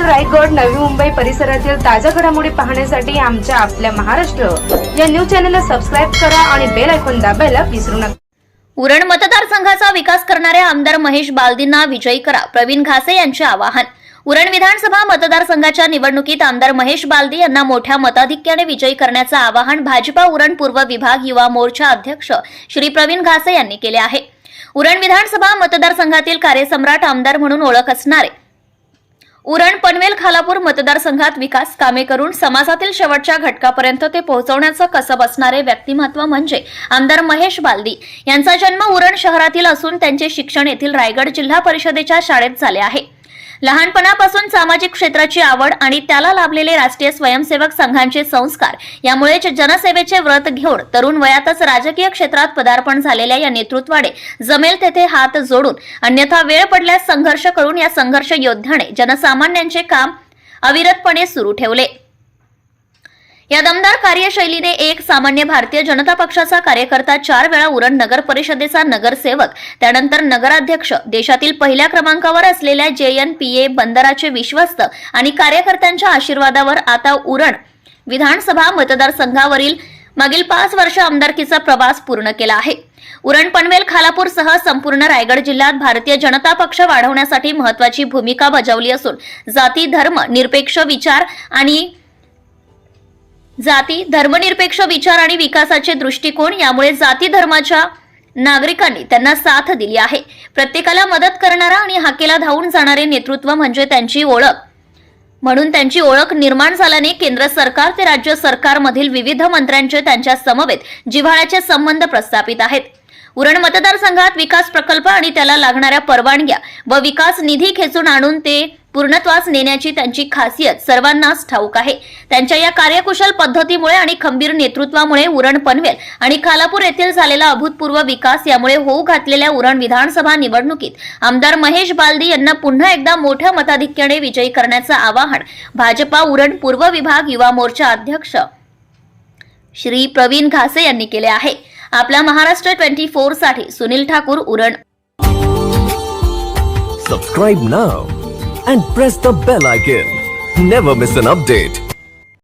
रायगड नवी मुंबई परिसरातील ताज्या घडामोडी पाहण्यासाठी आमच्या आपल्या महाराष्ट्र या न्यूज चॅनलला सबस्क्राईब करा आणि बेल ऐकून दाबायला विसरू नका. उरण मतदारसंघाचा विकास करणाऱ्या आमदार महेश बालदींना विजयी करा प्रवीण घासे यांचे आवाहन. उरण विधानसभा मतदारसंघाच्या निवडणुकीत आमदार महेश बालदी यांना मोठ्या मताधिक्याने विजयी करण्याचं आवाहन भाजपा उरण पूर्व विभाग युवा मोर्चा अध्यक्ष श्री प्रवीण घासे यांनी केले आहे. उरण विधानसभा मतदारसंघातील कार्यसम्राट आमदार म्हणून ओळख असणारे उरण पनवेल खालापूर मतदारसंघात विकास कामे करून समाजातील शेवटच्या घटकापर्यंत ते पोहोचवण्याचं कसब असणारे व्यक्तिमत्व म्हणजे आमदार महेश बालदी. यांचा जन्म उरण शहरातील असून त्यांचे शिक्षण येथील रायगड जिल्हा परिषदेच्या शाळेत झाले आहे. लहानपणापासून सामाजिक क्षेत्राची आवड आणि त्याला लाभलेले राष्ट्रीय स्वयंसेवक संघांचे संस्कार यामुळेच जनसेवेचे व्रत घेऊन तरुण वयातच राजकीय क्षेत्रात पदार्पण झालेल्या या नेतृत्वाने जमेल तेथे हात जोडून अन्यथा वेळ पडल्यास संघर्ष करून या संघर्ष योद्ध्याने जनसामान्यांचे काम अविरतपणे सुरू ठेवले. या दमदार कार्यशैलीने एक सामान्य भारतीय जनता पक्षाचा कार्यकर्ता चार वेळा उरण नगर परिषदेचा नगरसेवक त्यानंतर नगराध्यक्ष देशातील पहिल्या क्रमांकावर असलेल्या जे एन पी ए बंदराचे विश्वस्त आणि कार्यकर्त्यांच्या आशीर्वादावर आता उरण. विधानसभा मतदारसंघावरील मागील पाच वर्ष आमदारकीचा प्रवास पूर्ण केला आहे. उरण पनवेल खालापूर सह संपूर्ण रायगड जिल्ह्यात भारतीय जनता पक्ष वाढवण्यासाठी महत्वाची भूमिका बजावली असून जाती धर्म निरपेक्ष विचार आणि जाती धर्मनिरपेक्ष विचार आणि विकासाचे दृष्टिकोन यामुळे जाती धर्माच्या नागरिकांनी त्यांना साथ दिली आहे. प्रत्येकाला मदत करणारा आणि हाकेला धावून जाणारे नेतृत्व म्हणजे त्यांची ओळख. म्हणून त्यांची ओळख निर्माण झाल्याने केंद्र सरकार ते राज्य सरकारमधील विविध मंत्र्यांचे त्यांच्या समवेत जिव्हाळ्याचे संबंध प्रस्थापित आहेत. उरण मतदारसंघात विकास प्रकल्प आणि त्याला लागणाऱ्या परवानग्या व विकास निधी खेचून आणून ते पूर्णत्वास नेण्याची त्यांची खासियत सर्वांनाच ठाऊक आहे. त्यांच्या या कार्यकुशल पद्धतीमुळे आणि खंबीर नेतृत्वामुळे उरण पनवेल आणि खालापूर येथील झालेला अभूतपूर्व विकास यामुळे होऊ घातलेल्या उरण विधानसभा निवडणुकीत आमदार महेश बालदी यांना पुन्हा एकदा मोठ्या मताधिक्याने विजयी करण्याचं आवाहन भाजपा उरण पूर्व विभाग युवा मोर्चा अध्यक्ष श्री प्रवीण घासे यांनी केले आहे. आपल्या Maharashtra twenty फोरसाठी Sunil Thakur Uran. Subscribe now and press the bell icon never miss an update